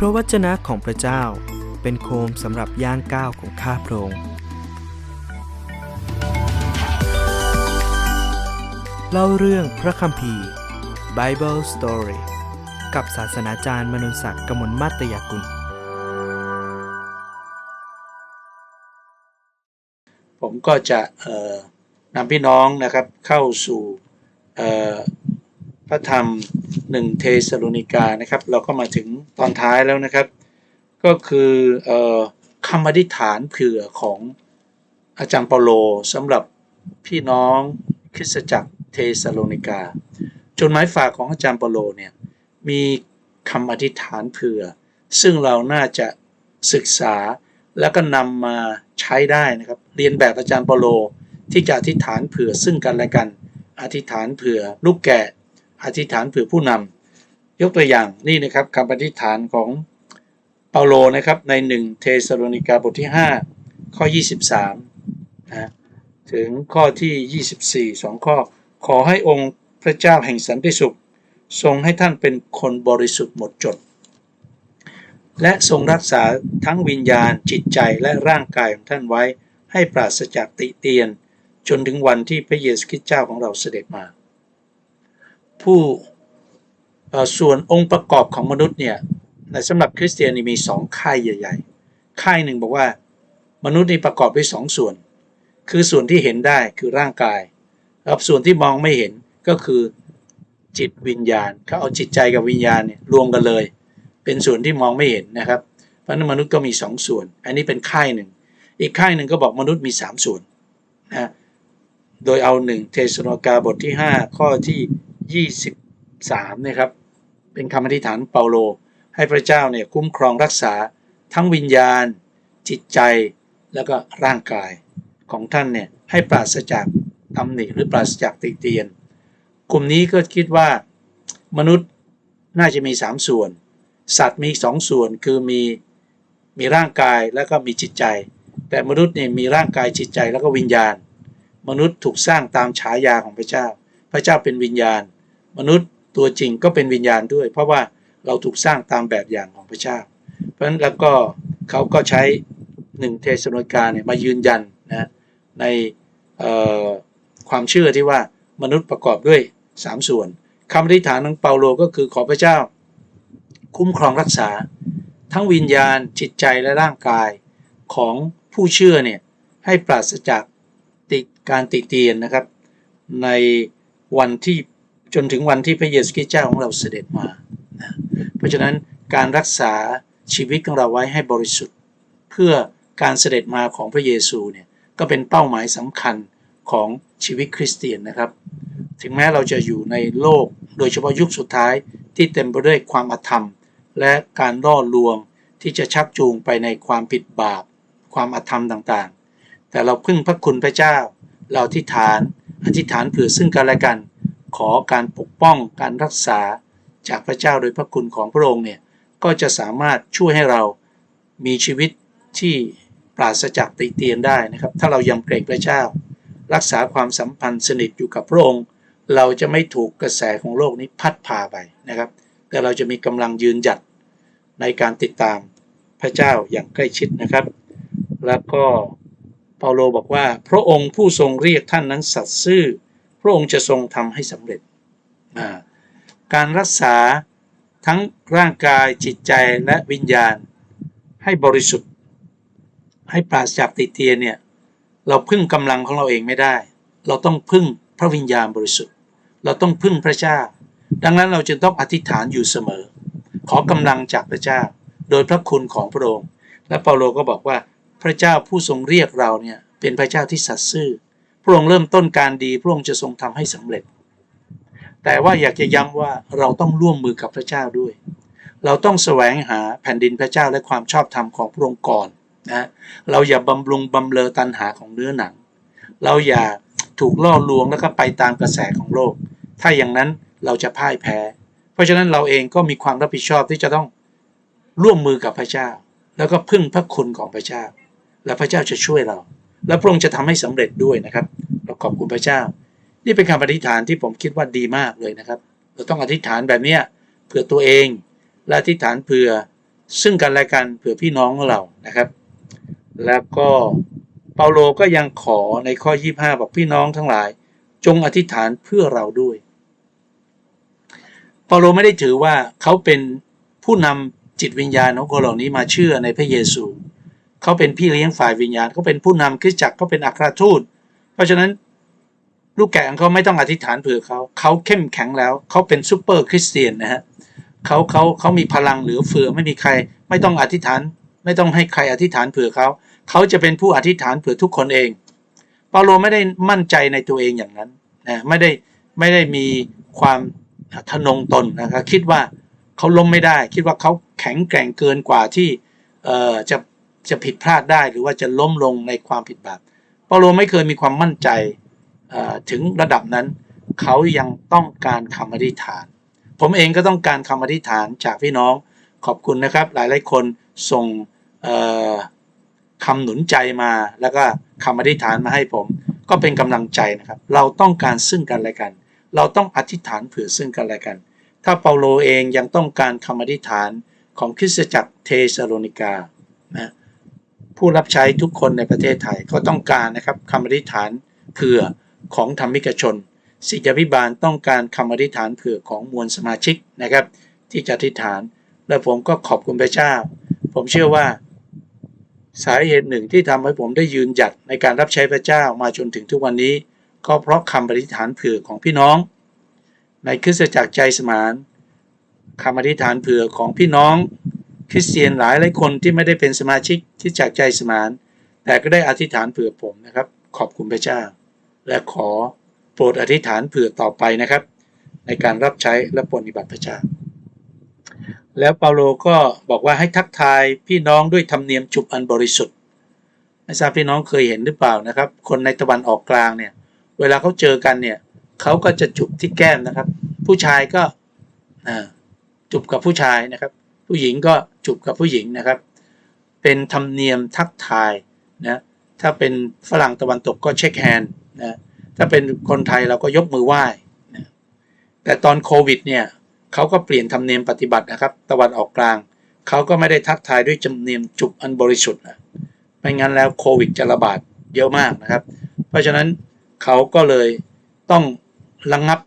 เพราะวจนะของพระเจ้าเป็นโคมสำหรับย่างก้าวของข้าพระองค์เล่าเรื่องพระคัมภีร์ Bible Story กับศาสนาจารย์มนุนศักดิ์กมลมาตยกุล ผมก็จะเอ่อนำพี่น้องนะครับเข้าสู่พระธรรม หนึ่งเทสโลนิกานะครับ เราก็มาถึงตอนท้ายแล้วนะครับ ก็คือออคำอธิษฐานเผื่อของอาจารย์เปาโลสำหรับพี่น้องคริสตจักรเทสโลนิกา จดหมายฝากของอาจารย์เปาโลเนี่ยมีคำอธิษฐานเผื่อ ซึ่งเราน่าจะศึกษาแล้วก็นำมาใช้ได้นะครับ เรียนแบบอาจารย์เปาโลที่จะอธิษฐานเผื่อซึ่งกันและกัน อธิษฐานเผื่อลูกแกะ อธิษฐานเผื่อผู้นำยกตัวอย่างนี่นะครับคำอธิษฐานของเปาโลนะครับใน 1 เทสโลนิกาบทที่ 5 ข้อ 23นะถึงข้อที่ 24 2 ข้อ ขอให้องค์พระเจ้าแห่งสันติสุข ทรงให้ท่านเป็นคนบริสุทธิ์หมดจด และทรงรักษาทั้งวิญญาณจิตใจและร่างกายของท่านไว้ให้ปราศจากติเตียน จนถึงวันที่พระเยซูคริสต์เจ้าของเราเสด็จมา ผู้ส่วนองค์ประกอบของมนุษย์เนี่ยในสำหรับคริสเตียนนี่มีสองค่ายใหญ่ ๆ ค่ายหนึ่งบอกว่ามนุษย์นี่ประกอบด้วยสองส่วน คือส่วนที่เห็นได้คือร่างกายกับส่วนที่มองไม่เห็นก็คือจิตวิญญาณเขาเอาจิตใจกับวิญญาณเนี่ยรวมกันเลย เป็นส่วนที่มองไม่เห็นนะครับเพราะนั้นมนุษย์ก็มี 2ส่วน อันนี้เป็นค่ายหนึ่ง อีกค่ายหนึ่งก็บอกมนุษย์มี 3 ส่วนนะโดยเอา1เทสโลกาบทที่ 5 ข้อที่ 23นะครับ เป็นคำอธิษฐานเปาโล ให้พระเจ้าเนี่ยคุ้มครองรักษาทั้งวิญญาณ จิตใจแล้วก็ร่างกายของท่านเนี่ยให้ปราศจากตำหนิหรือปราศจากติเตียน กลุ่มนี้ก็คิดว่ามนุษย์น่าจะมี 3 ส่วน สัตว์มีสองส่วนคือมีมีร่างกายแล้วก็มีจิตใจ แต่มนุษย์เนี่ยมีร่างกายจิตใจแล้วก็วิญญาณ มนุษย์ถูกสร้างตามฉายาของพระเจ้า พระเจ้าเป็นวิญญาณ มนุษย์ตัวจริงก็เป็นวิญญาณด้วย เพราะว่าเราถูกสร้างตามแบบอย่างของพระเจ้า เพราะฉะนั้นแล้วก็เขาก็ใช้หนึ่งเทสโลนิกาเนี่ยมายืนยันนะในความเชื่อที่ว่ามนุษย์ประกอบด้วย 3 ส่วนคำอธิษฐานของเปาโลก็คือขอพระเจ้า คุ้มครองรักษา ทั้งวิญญาณจิตใจและร่างกายของผู้เชื่อเนี่ยให้ปราศจากติการติเตียนนะครับ ในวันที่ จนถึงวันที่พระเยซูคริสต์เจ้าของเราเสด็จมานะเพราะฉะนั้นการรักษาชีวิตของเราไว้ให้บริสุทธิ์ เพื่อการเสด็จมาของพระเยซูเนี่ยก็เป็นเป้าหมายสำคัญของชีวิตคริสเตียนนะครับ ถึงแม้เราจะอยู่ในโลกโดยเฉพาะยุคสุดท้ายที่เต็มไปด้วยความอธรรม และการล่อลวงที่จะชักจูงไปในความผิดบาป ความอธรรมต่างๆ แต่เราพึ่งพระคุณพระเจ้า เราอธิษฐานอธิษฐานเผื่อซึ่งกันและกัน ขอการปกป้องการรักษาจากพระเจ้าโดยพระคุณของพระองค์เนี่ยก็จะสามารถช่วยให้เรามีชีวิตที่ปราศจากติเตียนได้นะครับ ถ้าเรายำเกรงพระเจ้า รักษาความสัมพันธ์สนิทอยู่กับพระองค์ เราจะไม่ถูกกระแสของโลกนี้พัดพาไปนะครับ แต่เราจะมีกำลังยืนหยัดในการติดตามพระเจ้าอย่างใกล้ชิดนะครับ แล้วก็เปาโลบอกว่า พระองค์ผู้ทรงเรียกท่านนั้นสัตย์ซื่อ พระองค์จะทรงทำให้สำเร็จ การรักษาทั้งร่างกายจิตใจและวิญญาณ ให้บริสุทธิ์ ให้ปราศจากติเตียนเนี่ยเราพึ่งกำลังของเราเองไม่ได้ เราต้องพึ่งพระวิญญาณบริสุทธิ์ เราต้องพึ่งพระเจ้า ดังนั้นเราจึงต้องอธิษฐานอยู่เสมอ ขอกำลังจากพระเจ้า โดยพระคุณของพระองค์ และเปาโลก็บอกว่าพระเจ้าผู้ทรงเรียกเราเนี่ยเป็นพระเจ้าที่สัตย์ซื่อ ระองค์เริ่มต้นการดีพระองค์จะทรงทำให้สำเร็จ แต่ว่าอยากจะย้ำว่าเราต้องร่วมมือกับพระเจ้าด้วย เราต้องแสวงหาแผ่นดินพระเจ้าและความชอบธรรมของพระองค์ก่อนนะเราอย่าบำรุงบำเลอตันหาของเนื้อหนัง เราอย่าถูกล่อลวงแล้วก็ไปตามกระแสของโลก ถ้าอย่างนั้นเราจะพ่ายแพ้ เพราะฉะนั้นเราเองก็มีความรับผิดชอบที่จะต้องร่วมมือกับพระเจ้า แล้วก็พึ่งพระคุณของพระเจ้า และพระเจ้าจะช่วยเรา และพระองค์จะทำให้สำเร็จด้วยนะครับเราขอบคุณพระเจ้า นี่เป็นคำอธิษฐานที่ผมคิดว่าดีมากเลยนะครับเราต้องอธิษฐานแบบนี้เผื่อตัวเอง และอธิษฐานเผื่อซึ่งกันและกันเผื่อพี่น้องของเรานะครับ แล้วก็เปาโลก็ยังขอในข้อ 25 บอกพี่น้องทั้งหลาย จงอธิษฐานเพื่อเราด้วยเปาโลไม่ได้ถือว่าเขาเป็นผู้นำจิตวิญญาณของคนเหล่านี้มาเชื่อในพระเยซู เขาเป็นพี่เลี้ยงฝ่ายวิญญาณเขาเป็นผู้นำคริสตจักรเขาเป็นอัครทูต เพราะฉะนั้นลูกแกะของเขาไม่ต้องอธิษฐานเผื่อเขา เขาเข้มแข็งแล้ว เขาเป็นซูเปอร์คริสเตียนนะฮะเขาเขาเขามีพลังเหลือเฟือไม่มีใคร ไม่ต้องอธิษฐาน ไม่ต้องให้ใครอธิษฐานเผื่อเขา เขาจะเป็นผู้อธิษฐานเผื่อทุกคนเอง เปาโลไม่ได้มั่นใจในตัวเองอย่างนั้นนะไม่ได้ไม่ได้มีความทะนงตนนะครับคิดว่าเขาล้มไม่ได้ คิดว่าเขาแข็งแกร่งเกินกว่าที่จะ จะผิดพลาดได้หรือว่าจะล้มลงในความผิดบาปเปาโลไม่เคยมีความมั่นใจถึงระดับนั้น เขายังต้องการคำอธิษฐาน ผมเองก็ต้องการคำอธิษฐานจากพี่น้องขอบคุณนะครับ หลายหลายคนส่งคำหนุนใจมา แล้วก็คำอธิษฐานมาให้ผม ก็เป็นกำลังใจนะครับ เราต้องการซึ่งกันและกัน เราต้องอธิษฐานเผื่อซึ่งกันและกัน ถ้าเปาโลเองยังต้องการคำอธิษฐานของคริสตจักรเทสโลนิกานะ ผู้รับใช้ทุกคนในประเทศไทย ก็ต้องการนะครับคำอธิษฐานเผื่อของธรรมิกชน ศิษยาพิบาลต้องการคำอธิษฐานเผื่อของมวลสมาชิกนะครับ ที่จะอธิษฐาน และผมก็ขอบคุณพระเจ้า ผมเชื่อว่า สาเหตุหนึ่งที่ทำให้ผมได้ยืนหยัดในการรับใช้พระเจ้ามาจนถึงทุกวันนี้ ก็เพราะคำอธิษฐานเผื่อของพี่น้อง ในคริสตจักรใจสมานคำอธิษฐานเผื่อของพี่น้อง คริสเตียนหลายหลายคนที่ไม่ได้เป็นสมาชิกคริสตจักใจสมาน แต่ก็ได้อธิษฐานเผื่อผมนะครับ ขอบคุณพระเจ้า และขอโปรดอธิษฐานเผื่อต่อไปนะครับ ในการรับใช้และปฏิบัติพระเจ้า แล้วเปาโลก็บอกว่าให้ทักทายพี่น้องด้วยธรรมเนียมจุบอันบริสุทธิ์ไม่ทราบพี่น้องเคยเห็นหรือเปล่านะครับ คนในตะวันออกกลางเนี่ย เวลาเขาเจอกันเนี่ยเขาก็จะจุบที่แก้มนะครับ ผู้ชายก็จุบกับผู้ชายนะครับ ผู้หญิงก็จุบกับผู้หญิงนะครับ เป็นธรรมเนียมทักทายนะถ้าเป็นฝรั่งตะวันตกก็เช็คแฮนด์นะถ้าเป็นคนไทยเราก็ยกมือไหว้นะแต่ตอนโควิดเนี่ยเขาก็เปลี่ยนธรรมเนียมปฏิบัตินะครับ ตะวันออกกลางเขาก็ไม่ได้ทักทายด้วยธรรมเนียมจุบอันบริสุทธิ์นะไม่งั้นแล้วโควิดจะระบาดเยอะมากนะครับ เพราะฉะนั้นเขาก็เลยต้องระงงับ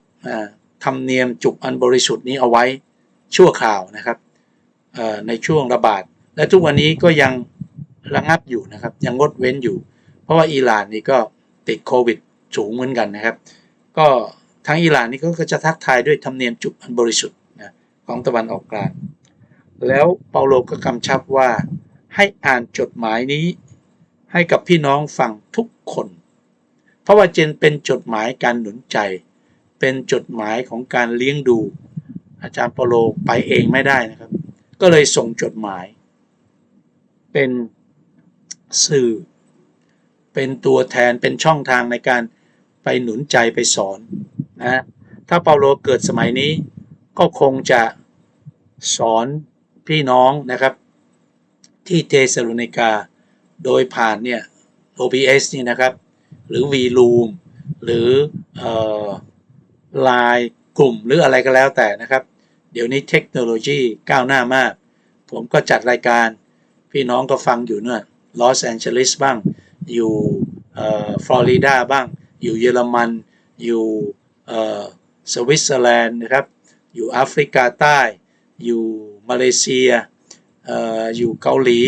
ธรรมเนียมจุบอันบริสุทธิ์นี้เอาไว้ชั่วคราวนะครับ ในช่วงระบาด และทุกวันนี้ก็ยังระงับอยู่นะครับยังงดเว้นอยู่ เพราะว่าอิหร่านนี่ก็ติดโควิดสูงเหมือนกันนะครับ ก็ทั้งอิหร่านนี่ก็จะทักทายด้วยธรรมเนียมจุบอันบริสุทธิ์นะของตะวันออกกลาง แล้วเปาโลก็กำชับว่าให้อ่านจดหมายนี้ให้กับพี่น้องฟังทุกคน เพราะว่าเจนเป็นจดหมายการหนุนใจ เป็นจดหมายของการเลี้ยงดู อาจารย์เปาโลไปเองไม่ได้นะครับ ก็เลยส่งจดหมาย เป็นสื่อ เป็นตัวแทนเป็นช่องทางในการไปหนุนใจไปสอนนะถ้าเปาโลเกิดสมัยนี้ ก็คงจะสอนพี่น้องนะครับ ที่เทสโลนิกาโดยผ่านเนี่ย OBS นี่นะครับ หรือ VLoom หรือเอ่อ Line กลุ่มหรืออะไรก็แล้วแต่นะครับ เดี๋ยวนี้เทคโนโลยีก้าวหน้ามาก ผมก็จัดรายการพี่น้องก็ฟังอยู่เนี่ยลอสแอนเจลิสบ้าง อยู่ฟลอริดาบ้าง อยู่เยอรมัน อยู่สวิตเซอร์แลนด์นะครับ อยู่แอฟริกาใต้ อยู่มาเลเซียออยู่เกาหลี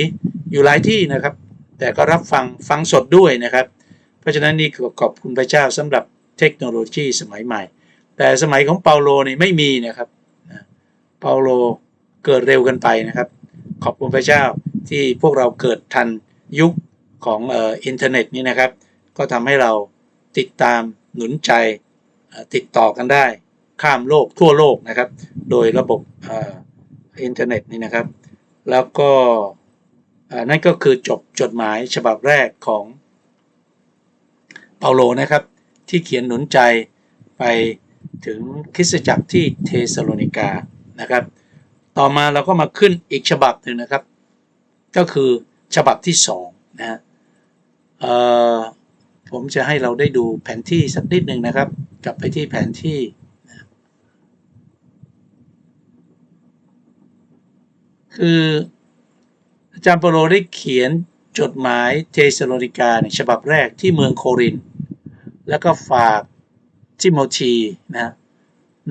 อยู่หลายที่นะครับ แต่ก็รับฟังฟังสดด้วยนะครับ เพราะฉะนั้นนี่คือขอบคุณพระเจ้าสำหรับเทคโนโลยีสมัยใหม่ แต่สมัยของเปาโลนี่ไม่มีนะครับ เปาโล เกิดเร็วกันไปนะครับ ขอบคุณพระเจ้าที่พวกเราเกิดทันยุคของเอ่ออินเทอร์เน็ตนี่นะครับ ก็ทำให้เราติดตามหนุนใจติดต่อกันได้ ข้ามโลกทั่วโลกนะครับ โดยระบบออินเทอร์เน็ตนี่นะครับ แล้วก็นั่นก็คือจบจดหมายฉบับแรกของเปาโลนะครับ ที่เขียนหนุนใจไปถึงคริสตจักรที่เทสโลนิกานะครับ ต่อมาเราก็มาขึ้นอีกฉบับหนึ่งนะครับ ก็คือฉบับที่สองนะฮะผมจะให้เราได้ดูแผนที่สักนิดหนึ่งนะครับ กลับไปที่แผนที่นะคืออาจารย์เปโลได้เขียนจดหมายเทสโลนิกาฉบับแรกที่เมืองโคริน แล้วก็ฝากทิโมธีนะ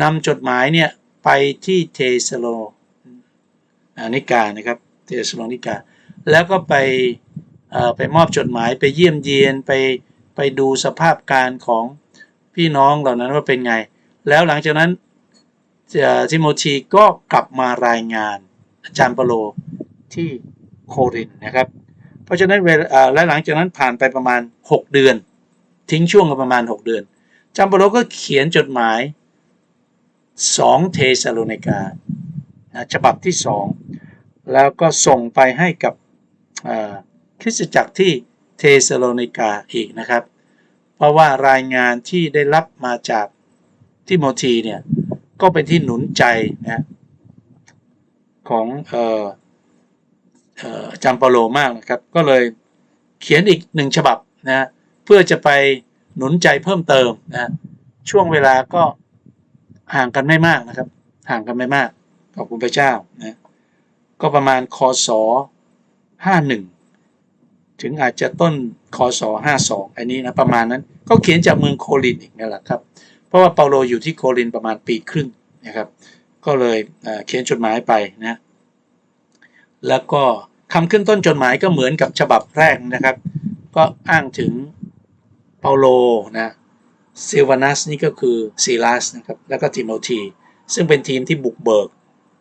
นำจดหมายเนี่ยไปที่เทสโล นิกานะครับเทสโลนิกา แล้วก็ไปไปมอบจดหมายไปเยี่ยมเยียนไปไปดูสภาพการของพี่น้องเหล่านั้นว่าเป็นไง แล้วหลังจากนั้นทิโมธีก็กลับมารายงานอาจารย์เปโลที่โครินนะครับ เพราะฉะนั้นและหลังจากนั้นผ่านไปประมาณ 6 เดือน ทิ้งช่วงกันประมาณ 6 เดือนจารย์เปโลก็เขียนจดหมาย 2 เทสโลนิกา ฉบับที่ 2 แล้วก็ส่งไปให้กับคริสตจักรที่เทสโลนิกาอีกนะครับ เพราะว่ารายงานที่ได้รับมาจากทิโมธีเนี่ยก็เป็นที่หนุนใจนะของเอ่อเอ่ออาจารย์ปโลมากนะครับ ก็เลยเขียนอีกหนึ่งฉบับนะเพื่อจะไปหนุนใจเพิ่มเติมนะช่วงเวลาก็ห่างกันไม่มากนะครับ ห่างกันไม่มาก ขอบคุณพระเจ้านะก็ประมาณคศ51 ถึงอาจจะต้นคศ52 อันนี้นะประมาณนั้น ก็เขียนจากเมืองโคลินอีกนั่นแหละครับ เพราะว่าเปาโลอยู่ที่โครินประมาณปีครึ่งนะครับ ก็เลยเอ่อเขียนจดหมายไปนะแล้วก็คำขึ้นต้นจดหมายก็เหมือนกับฉบับแรกนะครับ ก็อ้างถึงเปาโลนะซิลวานัสนี่ก็คือซีลัสนะครับแล้วก็ทิโมธีซึ่งเป็นทีมที่บุกเบิก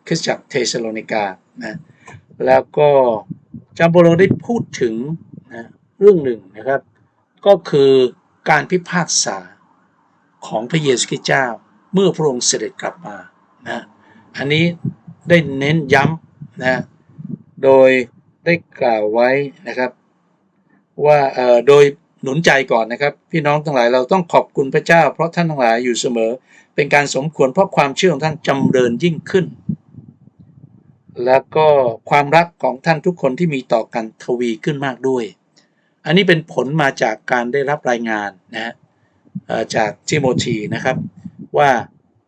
คริสตจักรเทสโลนิกานะแล้วก็จามโปโลได้พูดถึงนะเรื่องหนึ่งนะครับ ก็คือการพิพากษาของพระเยซูคริสต์เจ้าเมื่อพระองค์เสด็จกลับมานะอันนี้ได้เน้นย้ำนะโดยได้กล่าวไว้นะครับ ว่าเอ่อโดยหนุนใจก่อนนะครับ พี่น้องทั้งหลายเราต้องขอบคุณพระเจ้า เพราะท่านทั้งหลายอยู่เสมอ เป็นการสมควรเพราะความเชื่อของท่านจำเริญยิ่งขึ้น แล้วก็ความรักของท่านทุกคนที่มีต่อกันทวีขึ้นมากด้วย อันนี้เป็นผลมาจากการได้รับรายงานนะฮะจากทิโมธีนะครับ ว่า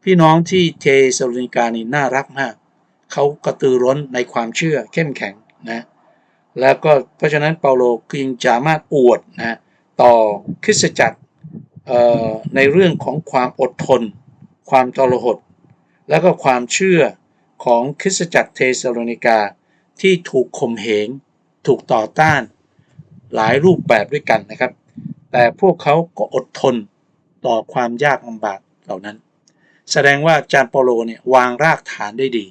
พี่น้องที่เทสโลนิกานี่น่ารักมากเขากระตือร้นในความเชื่อเข้มแข็งนะแล้วก็เพราะฉะนั้นเปาโลจึงสามารถอวดนะต่อคริสตจักรในเรื่องของความอดทน ความทรหด แล้วก็ความเชื่อ ของคริสตจักรเทสโลนิกาที่ถูกข่มเหง ถูกต่อต้าน หลายรูปแบบด้วยกันนะครับ แต่พวกเขาก็อดทนต่อความยากลำบากเหล่านั้น แสดงว่าจานเปโลเนี่ยวางรากฐานได้ดี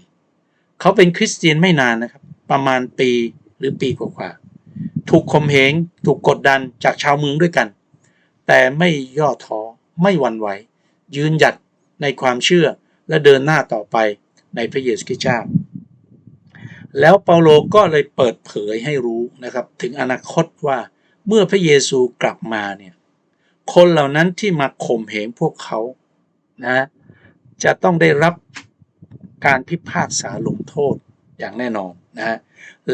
เขาเป็นคริสเตียนไม่นานนะครับ ประมาณปีหรือปีกว่าๆถูกข่มเหง ถูกกดดันจากชาวเมืองด้วยกัน แต่ไม่ย่อท้อไม่หวั่นไหว ยืนหยัดในความเชื่อและเดินหน้าต่อไป ในพระเยซูคริสต์เจ้าแล้วเปาโลก็เลยเปิดเผยให้รู้นะครับถึงอนาคตว่าเมื่อพระเยซูกลับมาเนี่ยคนเหล่านั้นที่มาข่มเหงพวกเขานะจะต้องได้รับการพิพากษาลงโทษอย่างแน่นอนนะฮะ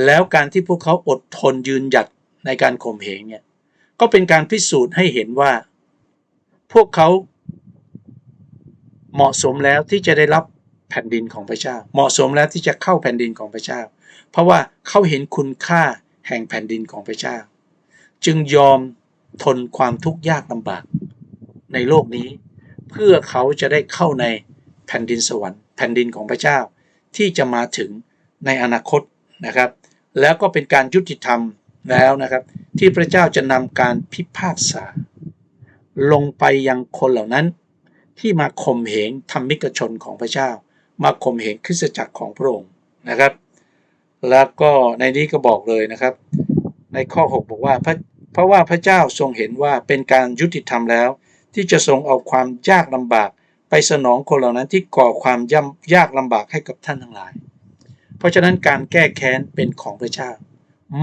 แล้วการที่พวกเขาอดทนยืนหยัดในการข่มเหงเนี่ยก็เป็นการพิสูจน์ให้เห็นว่า พวกเขาเหมาะสมแล้วที่จะได้รับ แผ่นดินของพระเจ้า เหมาะสมแล้วที่จะเข้าแผ่นดินของพระเจ้า เพราะว่าเขาเห็นคุณค่าแห่งแผ่นดินของพระเจ้า จึงยอมทนความทุกข์ยากลำบาก ในโลกนี้ เพื่อเขาจะได้เข้าในแผ่นดินสวรรค์แผ่นดินของพระเจ้า ที่จะมาถึงในอนาคตนะครับ แล้วก็เป็นการยุติธรรมแล้วนะครับ ที่พระเจ้าจะนำการพิพากษา ลงไปยังคนเหล่านั้น ที่มาข่มเหงธรรมิกชนของพระเจ้า มาข่มเหงคริสตจักรของพระองค์นะครับ แล้วก็ในนี้ก็บอกเลยนะครับ ในข้อ 6 บอกว่าพระเพราะว่าพระเจ้าทรงเห็นว่าเป็นการยุติธรรมแล้ว ที่จะทรงเอาความยากลำบาก ไปสนองคนเหล่านั้นที่ก่อความย่ำยากลำบากให้กับท่านทั้งหลาย เพราะฉะนั้นการแก้แค้นเป็นของพระเจ้า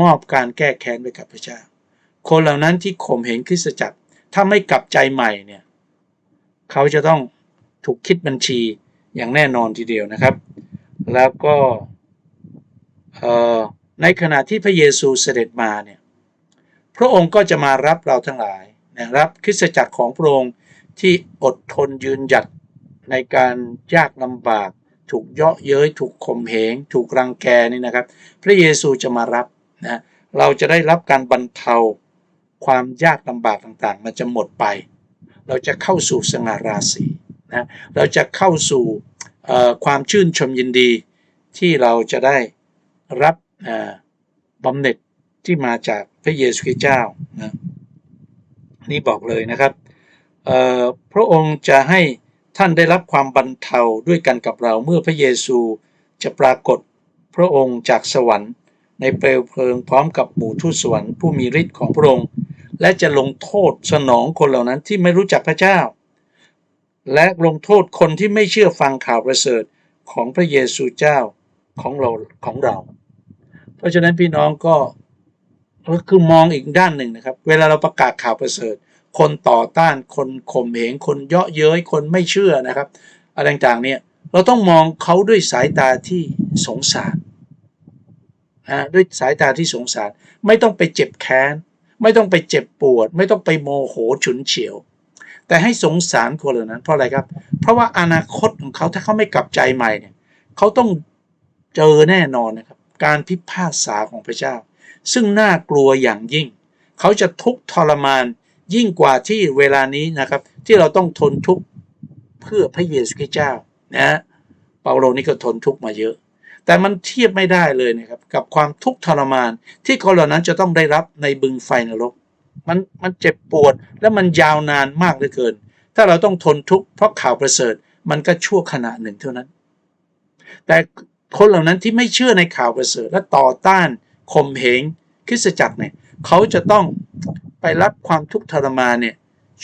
มอบการแก้แค้นไปกับพระเจ้า คนเหล่านั้นที่ข่มเหงคริสตจักรถ้าไม่กลับใจใหม่เนี่ยเขาจะต้องถูกคิดบัญชี อย่างแน่นอนทีเดียวนะครับ แล้วก็ในขณะที่พระเยซูเสด็จมาเนี่ยพระองค์ก็จะมารับเราทั้งหลายนะรับคริสตจักรของพระองค์ที่อดทนยืนหยัดในการยากลำบาก ถูกเยาะเย้ยถูกข่มเหง ถูกรังแกนี่นะครับ พระเยซูจะมารับนะเราจะได้รับการบรรเทาความยากลำบากต่างๆ มันจะหมดไป เราจะเข้าสู่สง่าราศี นะเราจะเข้าสู่ความชื่นชมยินดีที่เราจะได้รับบำเหน็จที่มาจากพระเยซูคริสต์เจ้านะนี่บอกเลยนะครับพระองค์จะให้ท่านได้รับความบรรเทาด้วยกันกับเราเมื่อพระเยซูจะปรากฏพระองค์จากสวรรค์ ในเปลวเพลิงพร้อมกับหมู่ทูตสวรรค์ผู้มีฤทธิ์ของพระองค์ และจะลงโทษสนองคนเหล่านั้นที่ไม่รู้จักพระเจ้า และลงโทษคนที่ไม่เชื่อฟังข่าวประเสริฐของพระเยซูเจ้าของเราของเรา เพราะฉะนั้นพี่น้องก็ก็คือมองอีกด้านหนึ่งนะครับ เวลาเราประกาศข่าวประเสริฐ คนต่อต้านคนข่มเหงคนเยาะเย้ยคนไม่เชื่อนะครับอะไรต่างๆเนี่ยเราต้องมองเขาด้วยสายตาที่สงสารนะด้วยสายตาที่สงสาร ไม่ต้องไปเจ็บแค้น ไม่ต้องไปเจ็บปวด ไม่ต้องไปโมโหฉุนเฉียว แต่ให้สงสารคนเหล่านั้น เพราะอะไรครับ เพราะว่าอนาคตของเขาถ้าเขาไม่กลับใจใหม่เนี่ยเขาต้องเจอแน่นอนนะครับ การพิพากษาของพระเจ้า ซึ่งน่ากลัวอย่างยิ่ง เขาจะทุกข์ทรมานยิ่งกว่าที่เวลานี้นะครับ ที่เราต้องทนทุกข์เพื่อพระเยซูคริสต์เจ้านะเปาโลนี่ก็ทนทุกข์มาเยอะ แต่มันเทียบไม่ได้เลยนะครับกับความทุกข์ทรมานที่คนเหล่านั้นจะต้องได้รับในบึงไฟนรก มันมันเจ็บปวดและมันยาวนานมากเหลือเกิน ถ้าเราต้องทนทุกข์เพราะข่าวประเสริฐมันก็ชั่วขณะหนึ่งเท่านั้น แต่คนเหล่านั้นที่ไม่เชื่อในข่าวประเสริฐและต่อต้านข่มเหงคริสตจักรเนี่ยเขาจะต้องไปรับความทุกข์ทรมานเนี่ย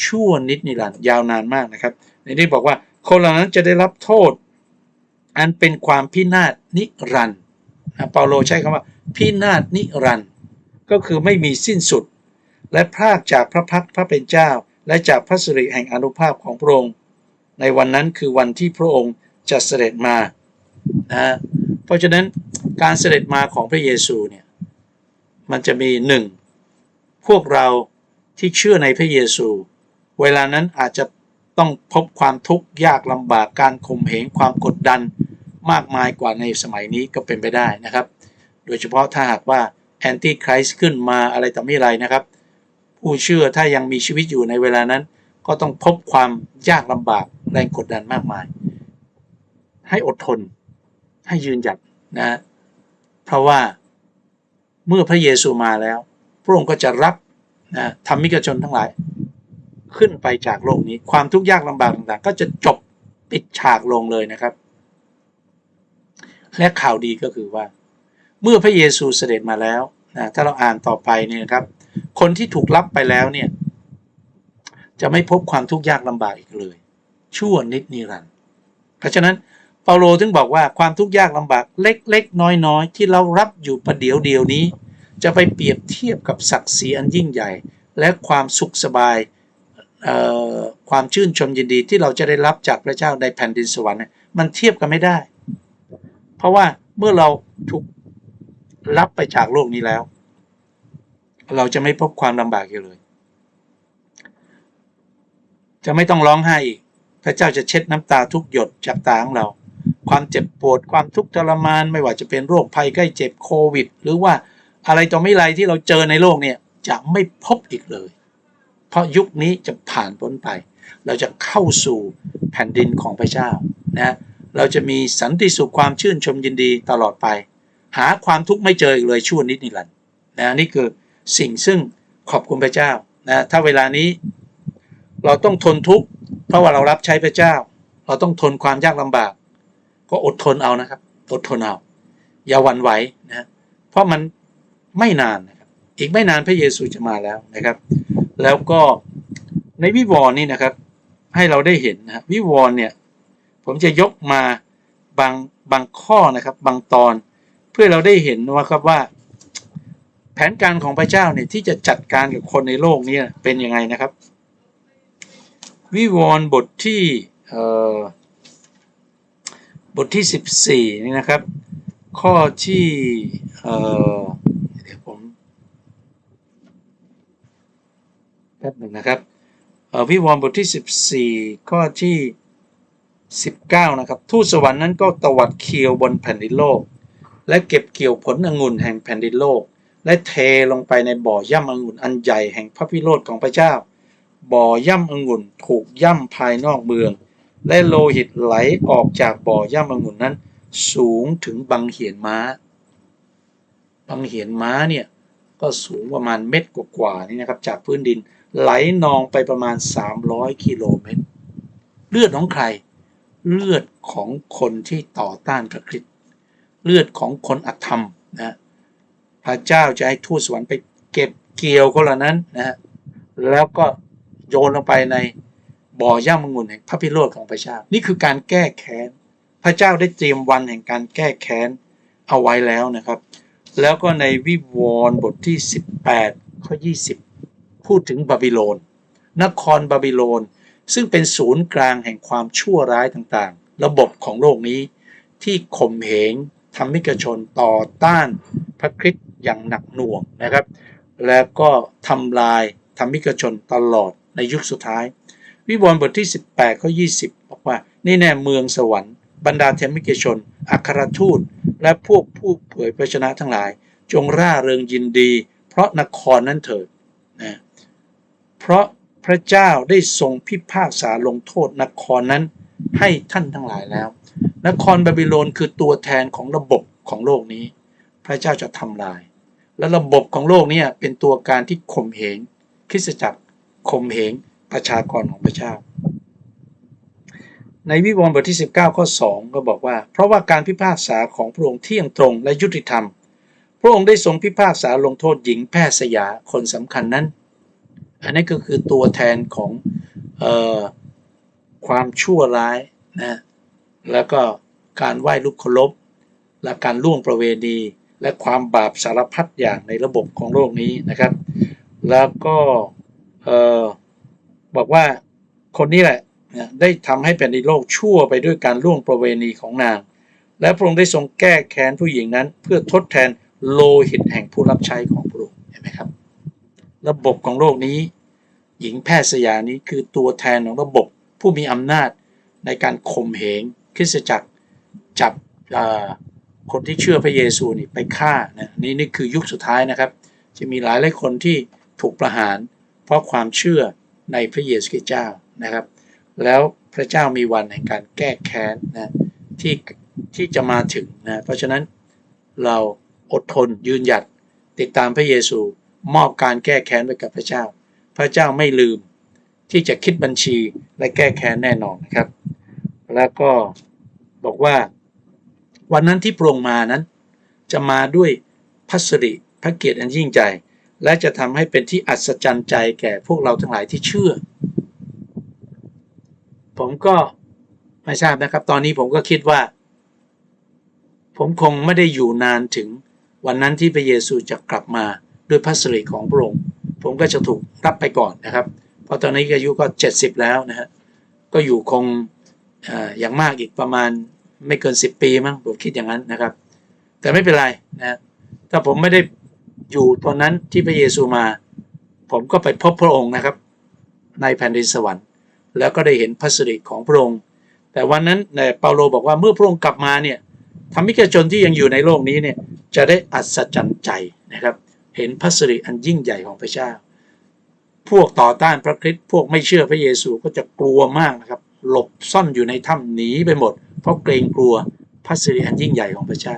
ชั่วนิดนิรันดร์ยาวนานมากนะครับ ในนี้บอกว่าคนเหล่านั้นจะได้รับโทษ อันเป็นความพินาศนิรันดร์นะเปาโลใช้คำว่าพินาศนิรันดร์ก็คือไม่มีสิ้นสุด และพรากจากพระพักตร์พระเป็นเจ้า และจากพระสิริแห่งอนุภาพของพระองค์ ในวันนั้นคือวันที่พระองค์จะเสด็จมานะเพราะฉะนั้นการเสด็จมาของพระเยซูเนี่ยมันจะมีหนึ่งพวกเราที่เชื่อในพระเยซู เวลานั้นอาจจะต้องพบความทุกข์ยากลำบากการข่มเหงความกดดันมากมายกว่าในสมัยนี้ก็เป็นไปได้นะครับ โดยเฉพาะถ้าหากว่าแอนตี้คริสต์ขึ้นมาอะไรต่อไม่อะไรนะครับ ผู้เชื่อถ้ายังมีชีวิตอยู่ในเวลานั้น ก็ต้องพบความยากลำบากแรงกดดันมากมาย ให้อดทน ให้ยืนหยัดนะเพราะว่าเมื่อพระเยซูมาแล้ว พระองค์ก็จะรับนะธรรมิกชนทั้งหลาย ขึ้นไปจากโลกนี้ ความทุกข์ยากลำบากต่างๆ ก็จะจบปิดฉากลงเลยนะครับ และข่าวดีก็คือว่า เมื่อพระเยซูเสด็จมาแล้วนะถ้าเราอ่านต่อไปเนี่ยครับ คนที่ถูกรับไปแล้วเนี่ย จะไม่พบความทุกข์ยากลำบากอีกเลย ชั่วนิดนิรันดร์เพราะฉะนั้นเปาโลถึงบอกว่าความทุกข์ยากลำบากเล็กๆ น้อยๆ ที่เรารับอยู่ประเดี๋ยวเดียวนี้ จะไปเปรียบเทียบกับศักดิ์ศรีอันยิ่งใหญ่ และความสุขสบายความชื่นชมยินดีที่เราจะได้รับจากพระเจ้าในแผ่นดินสวรรค์มันเทียบกันไม่ได้ เพราะว่าเมื่อเราถูกรับไปจากโลกนี้แล้ว เราจะไม่พบความลำบากอีกเลย จะไม่ต้องร้องไห้อีก พระเจ้าจะเช็ดน้ำตาทุกหยดจากตาของเรา ความเจ็บปวดความทุกข์ทรมาน ไม่ว่าจะเป็นโรคภัยใกล้เจ็บโควิด หรือว่าอะไรต่อไม่ไรที่เราเจอในโลกเนี่ยจะไม่พบอีกเลย เพราะยุคนี้จะผ่านพ้นไป เราจะเข้าสู่แผ่นดินของพระเจ้านะเราจะมีสันติสุขความชื่นชมยินดีตลอดไป หาความทุกข์ไม่เจออีกเลยชั่วนิดนิรันดร์นะนี่คือ สิ่งซึ่งขอบคุณพระเจ้านะถ้าเวลานี้เราต้องทนทุกข์เพราะว่าเรารับใช้พระเจ้า เราต้องทนความยากลำบาก ก็อดทนเอานะครับ อดทนเอา อย่าหวั่นไหวนะเพราะมันไม่นานนะครับอีกไม่นานพระเยซูจะมาแล้วนะครับ แล้วก็ในวิวรณ์นี่นะครับ ให้เราได้เห็นนะวิวรณ์เนี่ยผมจะยกมาบางบางข้อนะครับ บางตอนเพื่อเราได้เห็นว่าครับว่า แผนการของพระเจ้าเนี่ยที่จะจัดการกับคนในโลกนี้เป็นยังไงนะครับ วิวรณ์บทที่บทที่สิบสี่นี่นะครับ ข้อที่เดี๋ยวผมแป๊บหนึ่งนะครับวิวรณ์บทที่สิบสี่ข้อที่สิบเก้านะครับ ทูตสวรรค์นั้นก็ตวัดเคียวบนแผ่นดินโลก และเก็บเกี่ยวผลองุ่นแห่งแผ่นดินโลก และเทลงไปในบ่อย่ำองุ่นอันใหญ่แห่งพระพิโรธของพระเจ้า บ่อย่ำองุ่นถูกย่ำภายนอกเมือง และโลหิตไหลออกจากบ่อย่ำองุ่นนั้น สูงถึงบังเหียนม้า บังเหียนม้าเนี่ยก็สูงประมาณเม็ดกว่าๆนี่นะครับจากพื้นดินไหลนองไปประมาณ 300 กิโลเมตร เลือดของใคร เลือดของคนที่ต่อต้านพระคริสต์เลือดของคนอธรรมนะ พระเจ้าจะให้ทูตสวรรค์ไปเก็บเกี่ยวคนเหล่านั้นนะฮะแล้วก็โยนลงไปในบ่อย่ามงุนแห่งพระพิโรธของพระเจ้า นี่คือการแก้แค้น พระเจ้าได้เตรียมวันแห่งการแก้แค้นเอาไว้แล้วนะครับ แล้วก็ในวิวรณ์บทที่ 18ข้อ20 พูดถึงบาบิโลน นครบาบิโลน ซึ่งเป็นศูนย์กลางแห่งความชั่วร้ายต่างๆ ระบบของโลกนี้ที่ข่มเหงทำมิกชนต่อต้านพระคริสต์ อย่างหนักหน่วงนะครับ แล้วก็ทำลายทำมิกชนตลอดในยุคสุดท้าย วิวรณ์บทที่ 18ข้อ20 บอกว่า นี่แน่เมืองสวรรค์บรรดาเทมิกชน อัครทูต และพวกผู้เผยพระชนะทั้งหลาย จงร่าเริงยินดี เพราะนครนั้นเถิดนะเพราะพระเจ้าได้ทรงพิพากษาลงโทษนครนั้นให้ท่านทั้งหลายแล้ว นครบาบิโลนคือตัวแทนของระบบของโลกนี้ พระเจ้าจะทำลาย และระบบของโลกเนี้เป็นตัวการที่ข่มเหงคริสตจักรข่มเหงประชากรของพระเจ้า ในวิวรณ์บทที่ 19 ข้อ 2 ก็บอกว่า เพราะว่าการพิพากษาของพระองค์เที่ยงตรงและยุติธรรม พระองค์ได้ทรงพิพากษาลงโทษหญิงแพทย์สยาคนสำคัญนั้น อันนี้ก็คือตัวแทนของออความชั่วร้ายนะแล้วก็การไหว้ลูกเคารพและการล่วงประเวณี และความบาปสารพัดอย่างในระบบของโลกนี้นะครับ แล้วก็บอกว่าคนนี้แหละได้ทำให้แผ่นดินโลกชั่วไปด้วยการล่วงประเวณีของนาง และพระองค์ได้ทรงแก้แค้นผู้หญิงนั้น เพื่อทดแทนโลหิตแห่งผู้รับใช้ของพระองค์เห็นไหมครับ ระบบของโลกนี้ หญิงแพทย์สยานี้คือตัวแทนของระบบผู้มีอำนาจในการข่มเหงคริสตจักรจับ คนที่เชื่อพระเยซูนี่ไปฆ่านะนี่นี่คือยุคสุดท้ายนะครับ จะมีหลายหลายคนที่ถูกประหาร เพราะความเชื่อในพระเยซูคริสต์เจ้านะครับ แล้วพระเจ้ามีวันแห่งการแก้แค้นนะที่ที่จะมาถึงนะเพราะฉะนั้นเราอดทนยืนหยัดติดตามพระเยซูมอบการแก้แค้นไปกับพระเจ้า พระเจ้าไม่ลืมที่จะคิดบัญชีและแก้แค้นแน่นอนนะครับ แล้วก็บอกว่า วันนั้นที่โปรงมานั้น จะมาด้วยพัสริพระเกียรติอันยิ่งใหญ่และจะทำให้เป็นที่อัศจรรย์ใจแก่พวกเราทั้งหลายที่เชื่อ ผมก็ไม่ทราบนะครับ ตอนนี้ผมก็คิดว่า ผมคงไม่ได้อยู่นานถึงวันนั้นที่พระเยซูจะกลับมาด้วยพระสิริของพระองค์ ผมก็จะถูกรับไปก่อนนะครับ เพราะตอนนี้อายุก็ 70 แล้วนะฮะก็อยู่คงออย่างมากอีกประมาณ ไม่เกิน 10 ปีมั้งผมคิดอย่างนั้นนะครับ แต่ไม่เป็นไรนะถ้าผมไม่ได้อยู่ตอนนั้นที่พระเยซูมา ผมก็ไปพบพระองค์นะครับ ในแผ่นดินสวรรค์ แล้วก็ได้เห็นพระสิริของพระองค์ แต่วันนั้นเนี่ยเปาโลบอกว่าเมื่อพระองค์กลับมาเนี่ยทำให้แก่ชนที่ยังอยู่ในโลกนี้เนี่ยจะได้อัศจรรย์ใจนะครับ เห็นพระสิริอันยิ่งใหญ่ของพระเจ้า พวกต่อต้านพระคริสต์พวกไม่เชื่อพระเยซูก็จะกลัวมากนะครับ หลบซ่อนอยู่ในถ้ำหนีไปหมด เพราะเกรงกลัวพระสิริอันยิ่งใหญ่ของพระเจ้า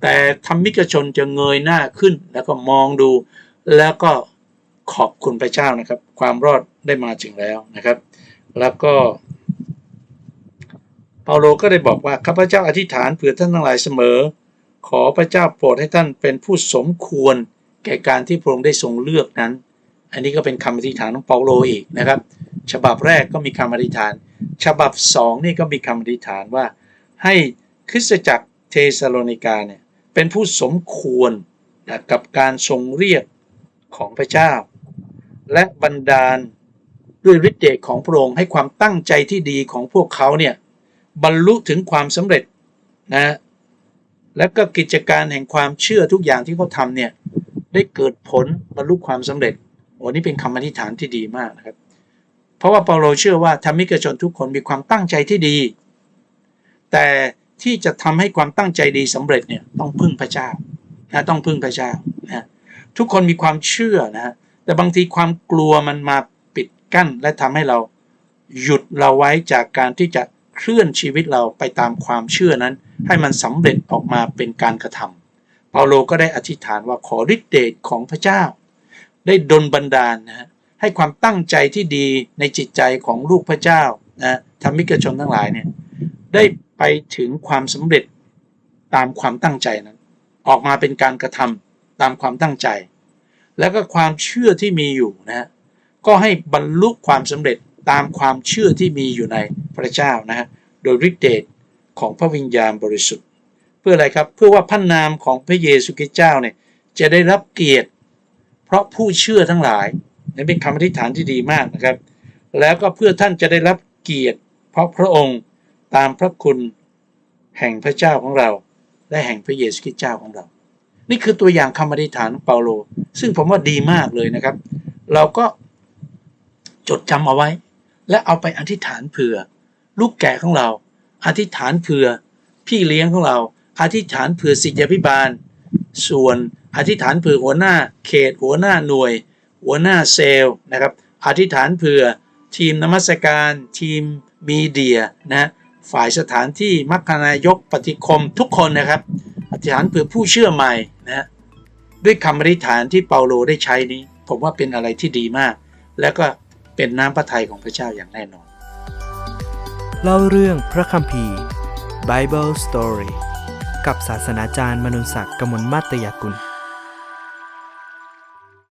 แต่ธรรมิกชนจะเงยหน้าขึ้นแล้วก็มองดู แล้วก็ขอบคุณพระเจ้านะครับ ความรอดได้มาถึงแล้วนะครับ แล้วก็เปาโลก็ได้บอกว่าข้าพเจ้าอธิษฐานเผื่อท่านทั้งหลายเสมอ ขอพระเจ้าโปรดให้ท่านเป็นผู้สมควร แก่การที่พระองค์ได้ทรงเลือกนั้น อันนี้ก็เป็นคำอธิษฐานของเปาโลอีกนะครับ ฉบับแรกก็มีคำอธิษฐาน ฉบับสองนี่ก็มีคำอธิษฐานว่า ให้คริสตจักรเทสโลนิกาเนี่ยเป็นผู้สมควรนะกับการทรงเรียกของพระเจ้า และบันดาลด้วยฤทธิ์เดชของพระองค์ให้ความตั้งใจที่ดีของพวกเขาเนี่ยบรรลุถึงความสำเร็จนะและก็กิจการแห่งความเชื่อทุกอย่างที่เขาทำเนี่ยได้เกิดผลบรรลุความสำเร็จโอ้นี่เป็นคำอธิษฐานที่ดีมากนะครับ ราะว่าเปาโลเชื่อว่าธรรมิกชนทุกคนมีความตั้งใจที่ดี แต่ที่จะทำให้ความตั้งใจดีสำเร็จเนี่ยต้องพึ่งพระเจ้านะต้องพึ่งพระเจ้านะทุกคนมีความเชื่อนะฮะแต่บางทีความกลัวมันมาปิดกั้น และทำให้เราหยุดเราไว้จากการที่จะเคลื่อนชีวิตเราไปตามความเชื่อนั้น ให้มันสำเร็จออกมาเป็นการกระทำเปาโลก็ได้อธิษฐานว่าขอฤทธิเดชของพระเจ้า ได้ดลบันดาลนะฮะ ให้ความตั้งใจที่ดีในจิตใจของลูกพระเจ้านะธรรมิกชนทั้งหลายเนี่ยได้ไปถึงความสำเร็จตามความตั้งใจนั้น ออกมาเป็นการกระทำตามความตั้งใจ แล้วก็ความเชื่อที่มีอยู่นะฮะก็ให้บรรลุความสำเร็จตามความเชื่อที่มีอยู่ในพระเจ้านะฮะโดยฤทธิเดชของพระวิญญาณบริสุทธิ์ เพื่ออะไรครับเพื่อว่าพระนามของพระเยซูคริสต์เจ้าเนี่ยจะได้รับเกียรติ เพราะผู้เชื่อทั้งหลาย นี่เป็นคำอธิษฐานที่ดีมากนะครับ แล้วก็เพื่อท่านจะได้รับเกียรติ เพราะพระองค์ตามพระคุณแห่งพระเจ้าของเรา และแห่งพระเยซูคริสต์เจ้าของเรา นี่คือตัวอย่างคำอธิษฐานของเปาโล ซึ่งผมว่าดีมากเลยนะครับ เราก็จดจำเอาไว้ และเอาไปอธิษฐานเผื่อ ลูกแก่ของเรา อธิษฐานเผื่อ พี่เลี้ยงของเรา อธิษฐานเผื่อศิษยาภิบาล ส่วนอธิษฐานเผื่อหัวหน้า เขตหัวหน้าหน่วย หัวหน้าเซลล์นะครับอธิษฐานเผื่อทีมนมัสการทีมมีเดียนะฝ่ายสถานที่มัคคณายกปฏิคมทุกคนนะครับ อธิษฐานเผื่อผู้เชื่อใหม่นะด้วยคำอธิษฐานที่เปาโลได้ใช้นี้ ผมว่าเป็นอะไรที่ดีมาก แล้วก็เป็นน้ำพระทัยของพระเจ้าอย่างแน่นอน เล่าเรื่องพระคัมภีร์ Bible Story กับศาสนาจารย์มนุษย์ศักดิ์กมลมัตยกุล